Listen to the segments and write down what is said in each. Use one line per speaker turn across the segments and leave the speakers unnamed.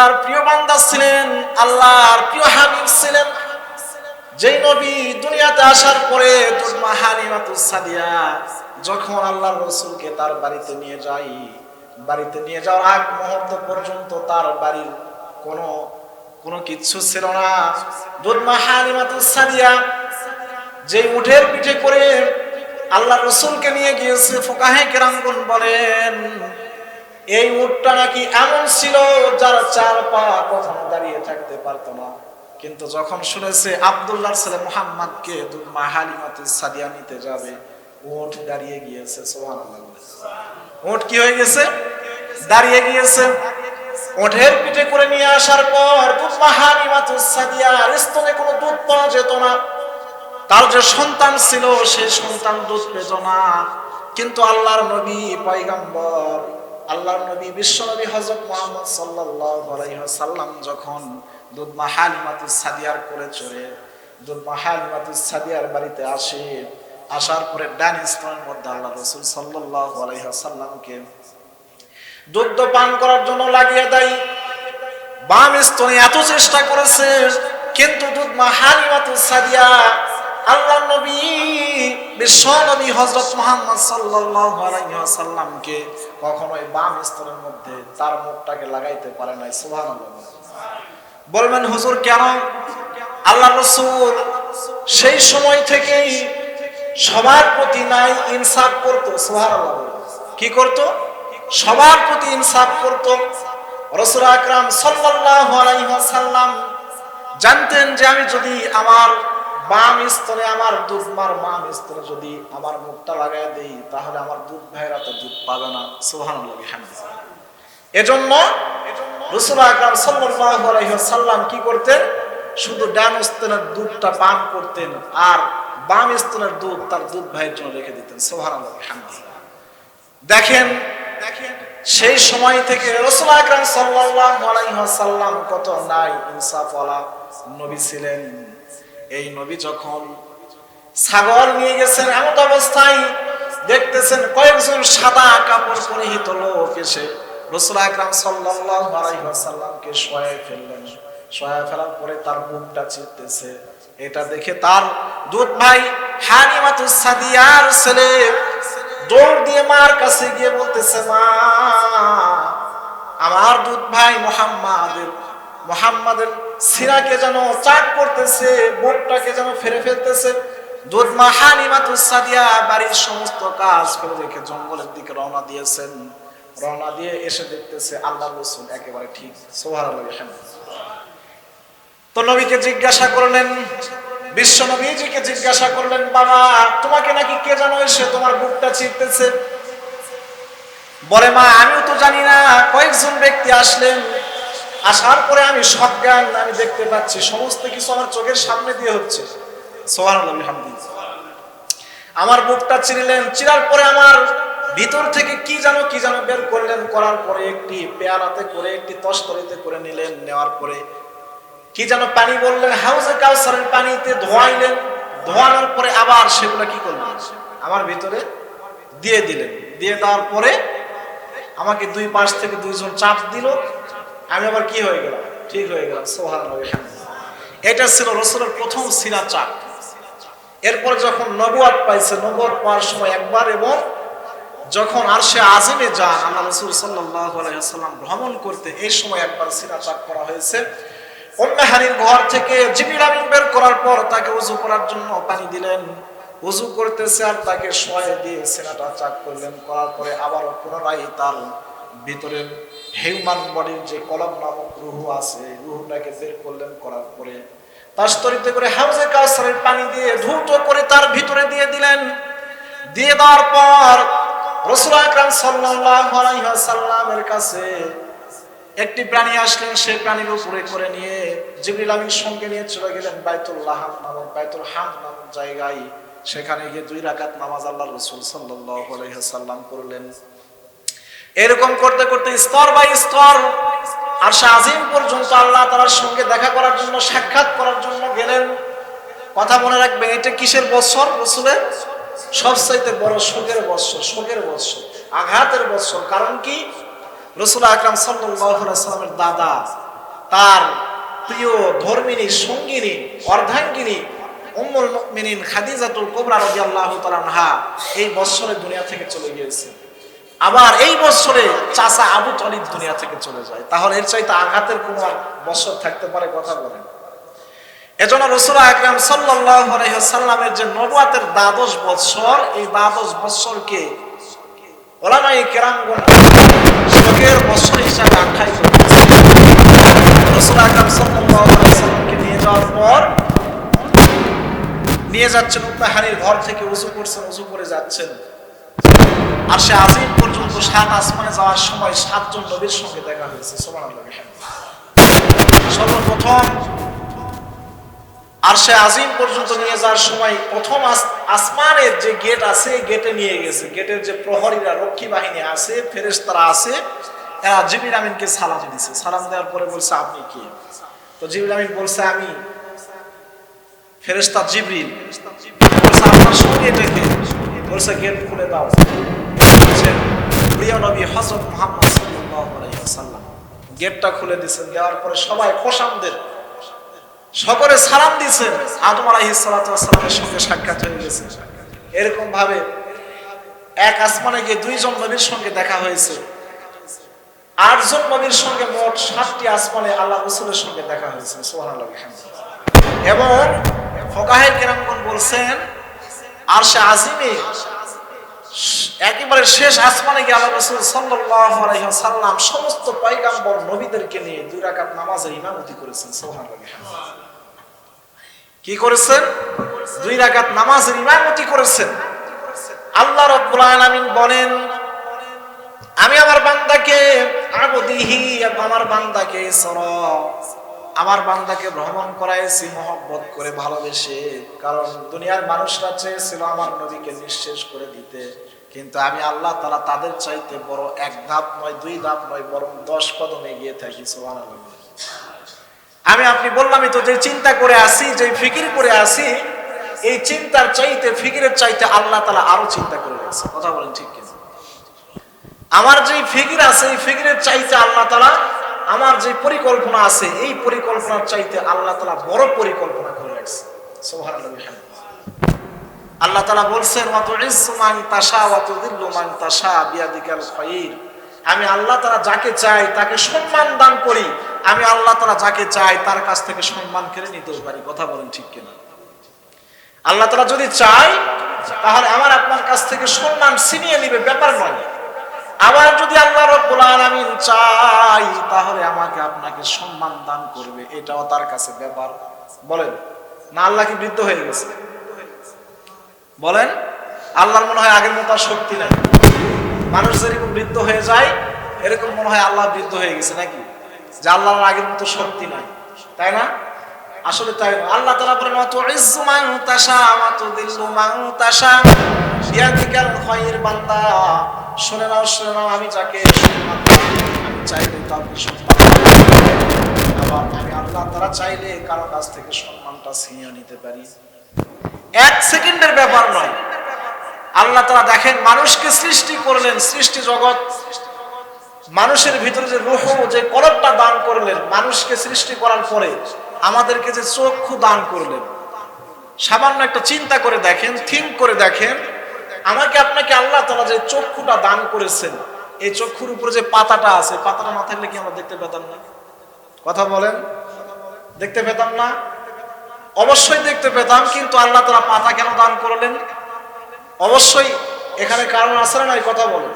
তার প্রিয় বান্দা ছিলেন, আল্লাহর প্রিয় হাবিব ছিলেন। যেই নবী দুনিয়াতে আসার পরে সাদিয়া, যখন আল্লাহর রসুলকে তার বাড়িতে নিয়ে যাই বাড়িতে নিয়ে যাওয়ার আগ মুহূর্ত পর্যন্ত তার বাড়ির কোনো কোনো কিচ্ছু ছিল না। দুর্মা হালিমাতুস সাদিয়া যে উঠের পিঠে করে আল্লাহ রসুলকে নিয়ে গিয়েছে, ফোকাহে কেরামগুন বলেন এই উটটা নাকি এমন ছিল যার চার পা কখনো দাঁড়িয়ে থাকতে পারতো না। কিন্তু যখন শুনেছে আব্দুল্লাহ ছেলে মোহাম্মদকে দুর্মা হালিমাতু সাদিয়া নিতে যাবে, উট দাঁড়িয়ে গিয়েছে, সুবহানাল্লাহ। উট কি হয়ে গেছে? দাঁড়িয়ে গিয়েছে। ওঠের পিঠে করে নিয়ে আসার পর দুর্মা হালিমাতু সাদিয়া স্তনে কোনো দুধ পাওয়া যেত না। তার যে সন্তান ছিল সেই সন্তান দুধ পেত না। কিন্তু আল্লাহর নবী, পয়গম্বর আল্লাহর নবী বিশ্ব নবী হজরত মোহাম্মদ সাল্লাল্লাহু আলাইহি ওয়াসাল্লাম যখন দুধমা হালিমাতুস সাদিয়ার করে চড়ে দুধমা হালিমাতুস সাদিয়ার বাড়িতে আসে, আসার পরে ডান স্তনের মধ্যে আল্লাহ রসুল সাল্লাল্লাহু আলাইহি ওয়াসাল্লামকে দুগ্ধ পান করার জন্য লাগিয়ে দেয়। বাম স্তনে এত চেষ্টা করেছে, কিন্তু দুধ দুধমা হালিমাতুস সাদিয়া আল্লাহ নবী বিশ্ব নবী হযরত মুহাম্মদ সাল্লাল্লাহু আলাইহি ওয়াসাল্লামকে কখনোই বাম স্তরের মধ্যে তার মুখটাকে লাগাইতে পারে নাই, সুবহানাল্লাহ। বলবেন, হুজুর, কেন? আল্লাহ রসুল সেই সময় থেকেই সবার প্রতি নাই, ইনসাফ করতো, সুবহানাল্লাহ। কি করতো? সবার প্রতি ইনসাফ করতো। রসুল আকরাম সাল্লাল্লাহু আলাইহি ওয়াসাল্লাম জানতেন যে আমি যদি আমার বাম স্তরে আমার দুধ, মার বাম স্তরে যদি আমার মুখটা লাগাই দেই, তাহলে আমার দুধ ভাইরা তো দুধ পাবে না। সুবহানাল্লাহ এজন্য রসুল আকরাম ওয়াসাল্লাম কি করতেন? শুধু ডান স্তনের দুধটা পান করতেন আর বাম স্তনের দুধ তার দুধ ভাইয়ের জন্য রেখে দিতেন। সুবহানাল্লাহ দেখেন দেখেন, সেই সময় থেকে রসুল আকরাম ওয়াসাল্লাম কত নাই ইনসাফওয়ালা নবী ছিলেন। এই নবী যখন ছাগল নিয়ে গেছেন এমন অবস্থায় দেখতেছেন কয়েকজন সাদা কাপড় পরিহিত লোক এসে রসুল আকরাম সাল্লাল্লাহু আলাইহি ওয়াসাল্লামকে শোয়ায় ফেললেন। শোয়ায় ফেলার পরে তার বুকটা চিরতেছে এটা দেখে তার দুধ ভাই হালিমাতুস সাদিয়ার ছেলে, দৌড় দিয়ে মার কাছে গিয়ে বলতেছে, মা, আমার দুধ ভাই মোহাম্মদের মোহাম্মদের সিরাকে যেন চাক করতেছে বুকটাকে যেন ফেরে ফেলতেছে। দুধ মা হালিমাতুস সাদিয়া বাড়ির সমস্ত কাজ ফেলে রেখে জঙ্গলের দিকে রওনা দিয়েছেন। রওনা দিয়ে এসে দেখতেছে আল্লাহ রসুল একেবারে ঠিক সোহার তো নবীকে জিজ্ঞাসা করলেন, বিশ্ব নবীজিকে জিজ্ঞাসা করলেন, বাবা, তোমাকে নাকি কে জানো এসে তোমার বুকটা চিরতেছে? বলে, মা, আমিও তো জানি না, কয়েকজন ব্যক্তি আসলেন। আসার পরে আমি সজ্ঞান আমি দেখতে পাচ্ছি, সমস্ত কিছু আমার চোখের সামনে দিয়ে হচ্ছে। আমার বুকটা চিরলেন চিরার পরে আমার ভিতর থেকে কি জানো কি জানো বের করলেন, করার পরে একটি পেয়ারাতে করে, একটি তস্তরিতে করে নিলেন, নেওয়ার পরে কি যেন পানি বললেন, হাউজে কাউসারের পানিতে ধোয়াইলেন, ধোয়ানোর পরে আবার সেগুলো কি করলেন? আমার ভিতরে দিয়ে দিলেন। দিয়ে দেওয়ার পরে আমাকে দুই পাশ থেকে দুইজন চাপ দিল আমি আবার কি হয়ে গেলাম? ঠিক হয়ে গেলাম সোহান এটা ছিল রসুলের প্রথম সিনা চাপ এরপর যখন নবুয়াত পাইছে নবুয়াত পাওয়ার সময় একবার এবং যখন আর সে আজিমে যান, আল্লাহ রসুল সাল্লাম ভ্রমণ করতে, এই সময় একবার সিনা চাপ করা হয়েছে। অম্মেহানির ঘর থেকে আমিন বের করার পর তাকে উজু করার জন্য পানি দিলেন। উজু করতেছে আর তাকে শোয়ে দিয়ে সেনাটা চাক করলেন। করার পরে আবারও পুনরায় তার ভিতরের হিউম্যান বডির যে কলম নামক রুহু আছে, রুহুটাকে বের করলেন, করার পরে করে হাউজে পানি দিয়ে ধূত করে তার ভিতরে দিয়ে দিলেন। দিয়ে দেওয়ার পর রসুল আকরাম ওয়াসাল্লামের কাছে একটি প্রাণী আসলেন, সেই প্রাণীর উপরে করে নিয়ে জিবরিল আমির সঙ্গে নিয়ে চলে গেলেন বাইতুল লাহাম নামক, বাইতুল হাম নামক জায়গায়। সেখানে গিয়ে দুই রাকাত নামাজ আল্লাহ রসুল আলাইহি সাল্লাম করলেন। এরকম করতে করতে স্তর বাই স্তর আর আজিম পর্যন্ত আল্লাহ তালার সঙ্গে দেখা করার জন্য, সাক্ষাৎ করার জন্য গেলেন। কথা মনে রাখবেন, এটা কিসের বৎসর রসুলের সবচাইতে বড় শোকের বৎসর শোকের বৎসর আঘাতের বৎসর কারণ কি? রসুল আকরাম সাল্লামের দাদা, তার প্রিয় ধর্মিনী, সঙ্গিনী, অর্ধাঙ্গিনী, উম্মুল মুমিনিন খাদিজাতুল কুবরা রাদিয়াল্লাহু তাআলা আনহা এই বছরে দুনিয়া থেকে চলে গিয়েছে। আবার এই বছরে চাচা আবু তালিব দুনিয়া থেকে চলে যায়। তাহলে এর চাইতে আঘাতের কোন বছর থাকতে পারে কথা বলেন। এজন্য রসুল আকরাম সাল্লামের যে নবুয়াতের দ্বাদশ বৎসর, এই দ্বাদশ বৎসরকে ওলামাই কেরামগণ শোকের বৎসর হিসাবে আখ্যায়িত রসুল আকরাম সাল্লামকে নিয়ে যাওয়ার পর নিয়ে যাচ্ছেন উত্তাহারির ঘর থেকে উজু করছেন উজু করে যাচ্ছেন। আর সে আজিম পর্যন্ত সাত আসমানে যাওয়ার সময় সাতজন নবীর সঙ্গে দেখা হয়েছে সর্বপ্রথম, আর সে আজিম পর্যন্ত নিয়ে যাওয়ার সময় প্রথম আস- আসমানের যে গেট আছে গেটে নিয়ে গেছে। গেটের যে প্রহরীরা, রক্ষী বাহিনী আছে, ফেরেশতারা আছে, এরা জিবির আমিনকে সালাম দিয়েছে। সালাম দেওয়ার পরে বলছে, আপনি কি? তো জিবির আমিন বলছে, আমি ফেরেশতা জিবরিল। বলছে, আপনার সঙ্গে ডেকে বলছে, গেট খুলে দাও। প্রিয় নবী হযরত মুহাম্মদ ওয়াসাল্লাম গেটটা খুলে দিয়েছেন, দেওয়ার পরে সবাই খোশামদের সকলে সালাম দিয়েছেন। আদম আলাইহিস সালাতু ওয়াসসালামের সঙ্গে সাক্ষাৎ হয়ে গেছে। এরকম ভাবে এক আসমানে গিয়ে দুইজন নবীর সঙ্গে দেখা হয়েছে। আটজন নবীর সঙ্গে মোট সাতটি আসমানে আল্লাহ রসুলের সঙ্গে দেখা হয়েছে। সুবহানাল্লাহ এবং ফকাহের কেরামগণ বলছেন আর সে আজিমে একেবারে শেষ আসমানে গিয়ে আল্লাহ রসুল আলাইহি সাল্লাম সমস্ত পয়গাম্বর নবীদেরকে নিয়ে দুই রাকাত নামাজের ইমামতি করেছেন, সুবহানাল্লাহ। কি করেছেন? দুই রাকাত নামাজের ইমামতি করেছেন। আল্লাহ রাব্বুল আলামিন বলেন, আমি আমার বান্দাকে, আবদিহি আমার বান্দাকে সর আমার বান্দাকে ভ্রমণ করাইছি, মহব্বত করে ভালোবেসে। কারণ দুনিয়ার মানুষরা চেয়েছিল আমার নবীকে নিঃশেষ করে দিতে। কিন্তু আমি আল্লাহ তালা তাদের চাইতে বড় এক ধাপ নয়, দুই ধাপ নয়, বরং দশ কদম এগিয়ে থাকি, সুবহানাল্লাহ। আমি আপনি বললামই তো যে চিন্তা করে আসি যে ফিকির করে আসি এই চিন্তার চাইতে, ফিকিরের চাইতে আল্লাহ তালা আরও চিন্তা করে গেছে কথা বলেন ঠিক কিনা? আমার যে ফিকির আছে, এই ফিকিরের চাইতে আল্লাহ তালা আমার যে পরিকল্পনা আছে, এই পরিকল্পনার চাইতে আল্লাহ তালা বড় পরিকল্পনা করে রাখছে। আল্লাহ তালা বলছেন আমি আল্লাহ তালা যাকে চাই, তাকে সম্মান দান করি। আমি আল্লাহ তালা যাকে চাই, তার কাছ থেকে সম্মান কেড়ে নিতেও পারি কথা বলেন ঠিক কিনা? আল্লাহ তালা যদি চাই তাহলে আমার আপনার কাছ থেকে সম্মান ছিনিয়ে নিবে, ব্যাপার নয়। আবার যদি আল্লাহ রব্বুল আলামিন চাই, তাহলে আমাকে আপনাকে সম্মান দান করবে। এটাও তার কাছে ব্যাপার। বলেন, না, আল্লাহ কি বৃদ্ধ হয়ে গেছে? বলেন, আল্লাহর মনে হয় আগের মতো শক্তি নাই। মানুষ যেরকম বৃদ্ধ হয়ে যায়, এরকম মনে হয় আল্লাহ বৃদ্ধ হয়ে গেছে, নাকি? যে আল্লাহর আগের মতো শক্তি নাই। তাই না? আসলে তাই আল্লাহ তাআলা বলেন ওয়া ইজ্জু মান তাশা ওয়া খায়র বান্দা শুনে নাও শুনে নাও, আমি যাকে আমি চাইলে কাউকে সম্মান আবার আমি আল্লাহ তারা চাইলে কারও কাছ থেকে সম্মানটা ছিনিয়ে নিতে পারি। এক সেকেন্ডের ব্যাপার নয়। আল্লাহ তারা দেখেন, মানুষকে সৃষ্টি করলেন সৃষ্টি জগৎ। মানুষের ভিতরে যে রুহ, যে কলবটা দান করলেন, মানুষকে সৃষ্টি করার পরে আমাদেরকে যে চক্ষু দান করলেন। সামান্য একটা চিন্তা করে দেখেন, থিঙ্ক করে দেখেন আমাকে আপনাকে আল্লাহ তালা যে চক্ষুটা দান করেছেন, এই চক্ষুর উপরে যে পাতাটা আছে পাতাটা না থাকলে কি আমরা দেখতে পেতাম না? কথা বলেন। দেখতে পেতাম না? অবশ্যই দেখতে পেতাম, কিন্তু আল্লাহ তালা পাতা কেন দান করলেন? অবশ্যই এখানে কারণ আছে না কথা বলেন।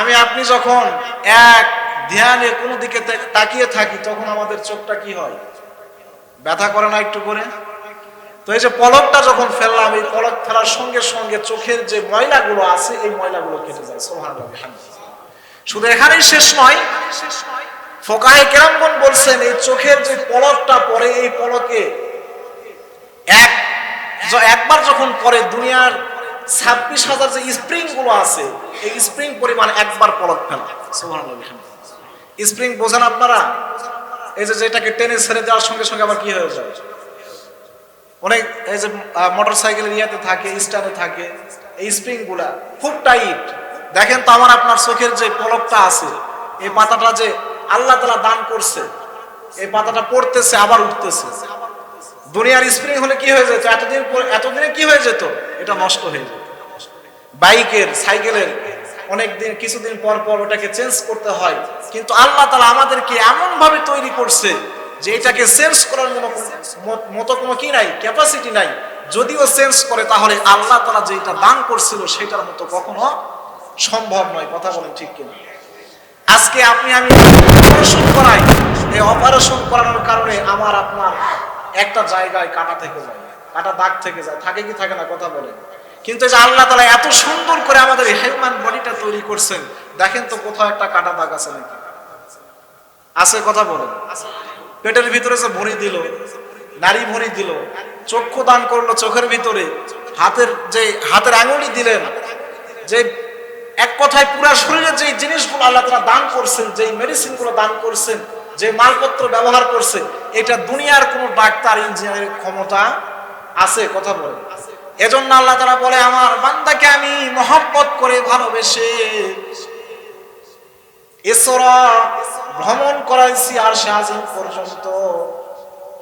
আমি আপনি যখন এক ধ্যানে কোনো দিকে তাকিয়ে থাকি, তখন আমাদের চোখটা কি হয়? ব্যথা করে না একটু করে? তো এই যে পলকটা যখন ফেললাম, এই পলক ফেলার সঙ্গে সঙ্গে চোখের যে ময়লাগুলো আছে, এই ময়লাগুলো কেটে যায়। সোহান শুধু এখানেই শেষ নয়, ফোকাহে কেরামগন বলছেন, এই চোখের যে পলকটা পরে এই পলকে এক একবার যখন পরে দুনিয়ার ছাব্বিশ হাজার যে স্প্রিংগুলো আছে, এই স্প্রিং পরিমাণ একবার পলক ফেলা। সোহান স্প্রিং বোঝেন আপনারা? এই যে যেটাকে টেনে ছেড়ে দেওয়ার সঙ্গে সঙ্গে আবার কি হয়ে যায়? অনেক এই যে মোটর সাইকেলের ইয়াতে থাকে স্টারে থাকে, এই স্প্রিংগুলা খুব টাইট দেখেন তো আমার আপনার চোখের যে পলকটা আছে, এই পাতাটা যে আল্লাহ তালা দান করছে, এই পাতাটা পড়তেছে, আবার উঠতেছে। দুনিয়ার স্প্রিং হলে কি হয়ে যেত? এতদিন পর- এতদিনে কি হয়ে যেত? এটা নষ্ট হয়ে যেত। বাইকের, সাইকেলের অনেক দিন, কিছুদিন পর পর ওটাকে চেঞ্জ করতে হয়। কিন্তু আল্লাহ তালা আমাদেরকে এমন ভাবে তৈরি করছে যে এটাকে চেঞ্জ করার মতো কোনো- কি নাই ক্যাপাসিটি নাই। যদিও চেঞ্জ করে, তাহলে আল্লাহ তালা যেটা দান করছিল সেটার মতো কখনো সম্ভব নয়। কথা বলেন ঠিক কিনা? আজকে আপনি আমি অপারেশন করাই, এই অপারেশন করানোর কারণে আমার আপনার একটা জায়গায় কাটা থেকে যায়, কাটা দাগ থেকে যায়। থাকে কি থাকে না, কথা বলে কিন্তু যে আল্লাহ তালা এত সুন্দর করে আমাদের হিউম্যান বডিটা তৈরি করছেন, দেখেন তো কোথাও একটা কাটা দাগ আছে নাকি? আছে, কথা বলেন। পেটের ভিতরে যে ভরি দিল নারী ভরি দিল, চক্ষু দান করল চোখের ভিতরে, হাতের যে, হাতের আঙুলি দিলেন, যে এক কথায় পুরা শরীরে যে জিনিসগুলো আল্লাহ তারা দান করছেন যে মেডিসিনগুলো দান করছেন যে মালপত্র ব্যবহার করছে এটা দুনিয়ার কোন ডাক্তার, ইঞ্জিনিয়ারের ক্ষমতা আছে, কথা বলে এজন্য আল্লাহ তারা বলে, আমার বান্দাকে আমি মহব্বত করে ভালোবেসে এছাড়া ভ্রমণ করাইছি আর সে আজিম পর্যন্ত।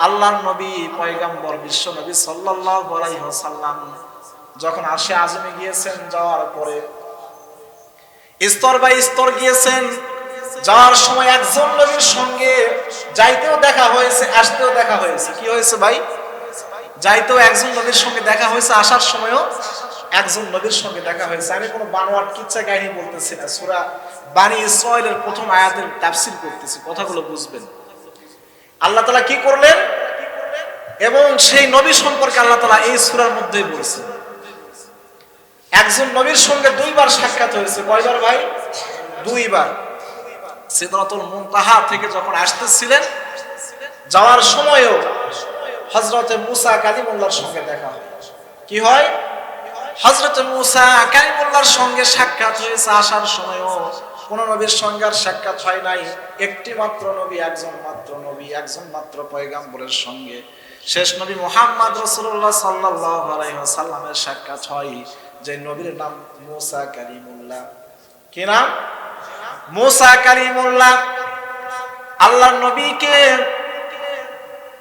আল্লাহর নবী, পয়গাম্বর, বিশ্ব নবী সাল্লাল্লাহু আলাইহি ওয়াসাল্লাম যখন আরশে আজমে গিয়েছেন যাওয়ার পরে, স্তর বাই স্তর গিয়েছেন, যাওয়ার সময় একজন নবীর সঙ্গে যাইতেও দেখা হয়েছে, আসতেও দেখা হয়েছে। কি হয়েছে ভাই? যাইতেও একজন নবীর সঙ্গে দেখা হয়েছে, আসার সময়ও একজন নবীর সঙ্গে দেখা হয়েছে। আমি কোনো বানোয়ার কিচ্ছা কাহিনী বলতেছি না। সুরা বানি ইসরায়েলের প্রথম আয়াতের তাফসির করতেছি কথাগুলো বুঝবেন। আল্লাহ তালা কি করলেন? এবং সেই নবী সম্পর্কে আল্লাহ তালা এই সুরার মধ্যেই বলছেন। একজন নবীর সঙ্গে দুইবার সাক্ষাৎ হয়েছে। কয়বার ভাই? দুইবার। সিদরাতুল মুনতাহা থেকে যখন আসতেছিলেন, যাওয়ার সময়ও হজরতে মুসা কালিমুল্লাহর সঙ্গে দেখা হয়। কি হয়? হজরতে মুসা কালিমুল্লাহর সঙ্গে সাক্ষাৎ হয়েছে আসার সময়ও কোন নবীর সঙ্গে আর সাক্ষাৎ হয় নাই। একটি মাত্র নবী, একজন মাত্র নবী, একজন মাত্র পয়গাম্বরের সঙ্গে। শেষ নবী মোহাম্মদ রসুল্লাহ সাল্লাহ আলাইসাল্লামের সাক্ষাৎ হয় যে নবীর নাম মুসা কালিমুল্লাহ কি নাম? মুসা কালিমুল্লাহ আল্লাহ নবীকে